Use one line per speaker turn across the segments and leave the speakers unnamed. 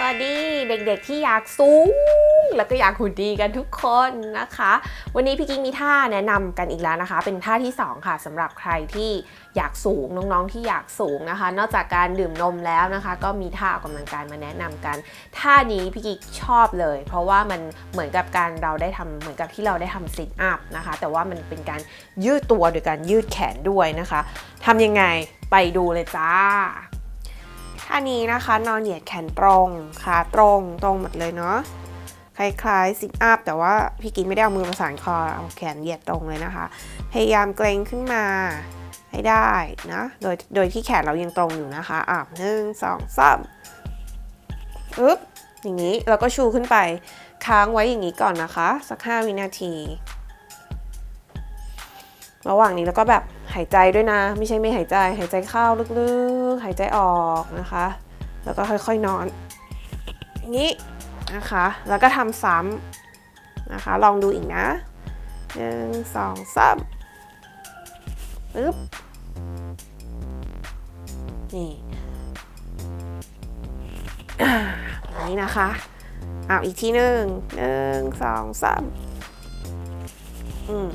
สวัสดีเด็กๆที่อยากสูง แล้วก็อยากหุ่นดีกันทุกคนนะคะ วันนี้พี่กิ๊กมีท่าแนะนำกันอีกแล้วนะคะ เป็นท่าที่ 2 ค่ะสำหรับใครที่อยากสูงน้องๆที่อยากสูงนะคะ นอกจากการดื่มนมแล้วนะคะ ก็มีท่าออกกำลังกายมาแนะนำกัน ท่านี้พี่กิ๊กชอบเลย เพราะว่ามันเหมือนกับการเราได้ทำเหมือนกับที่เราได้ทำซิทอัพนะคะ แต่ว่ามันเป็นการยืดตัวโดยการยืดแขนด้วยนะคะทำยังไงไปดูเลยจ้า ท่านี้นะคะนอนเหยียดแขนตรงขาตรงตรงหมดเลยเนาะคล้ายๆซิทอัพแต่ว่าพี่กิ๊กไม่ได้เอามือประสานคอเอาแขนเหยียดตรงเลยนะคะ พยายามเกรงขึ้นมาให้ได้นะโดยโดยที่แขนเรายังตรงอยู่นะคะอะหนึ่งสองสามอึ๊บอย่างนี้แล้วก็ชูขึ้นไปค้างไว้อย่างนี้ก่อนนะคะ สัก 5 วินาที ระหว่างนี้แล้วก็แบบ หายใจด้วยนะ ไม่ใช่ไม่หายใจ หายใจเข้าลึกๆ หายใจออกนะคะ แล้วก็ค่อยๆนอนอย่างนี้นะคะ แล้วก็ทำซ้ำนะคะ ลองดูอีกนะหนึ่งสองสามปึ๊บนี่นนี้นะคะเอาอีกทีหนึ่งหนึ่งสองสามอืม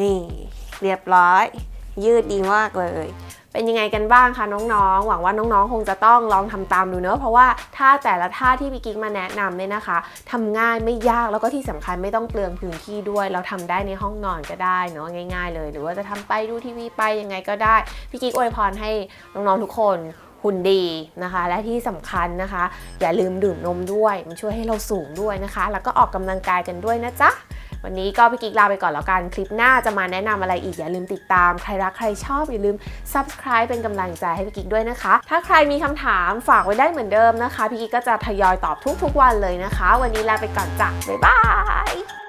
นี่เรียบร้อย ยืดดีมากเลย เป็นยังไงกันบ้างคะน้องๆ หวังว่าน้องๆ คงจะต้องลองทำตามดูเนอะเพราะว่าท่าแต่ละท่าที่พี่กิ๊กมาแนะนำเนี่ยนะคะทำง่ายไม่ยากแล้วก็ที่สำคัญไม่ต้องเปลืองพื้นที่ด้วย เราทำได้ในห้องนอนก็ได้เนอะง่าย ๆ เลย หรือว่าจะทำไปดูทีวีไปยังไงก็ได้พี่กิ๊กอวยพรให้น้องๆทุกคนหุ่นดีนะคะ และที่สำคัญนะคะ อย่าลืมดื่มนมด้วย มันช่วยให้เราสูงด้วยนะคะ แล้วก็ออกกำลังกายกันด้วยนะจ๊ะ วันนี้ก็พี่กิ๊กลาไปก่อนแล้วกัน คลิปหน้าจะมาแนะนำอะไรอีกอย่าลืมติดตาม ใครรักใครชอบอย่าลืม subscribe เป็นกำลังใจให้พี่กิ๊กด้วยนะคะ ถ้าใครมีคำถามฝากไว้ได้เหมือนเดิมนะคะ พี่กิ๊กก็จะทยอยตอบทุกๆวันเลยนะคะ วันนี้ลาไปก่อนจ้ะบ๊ายบาย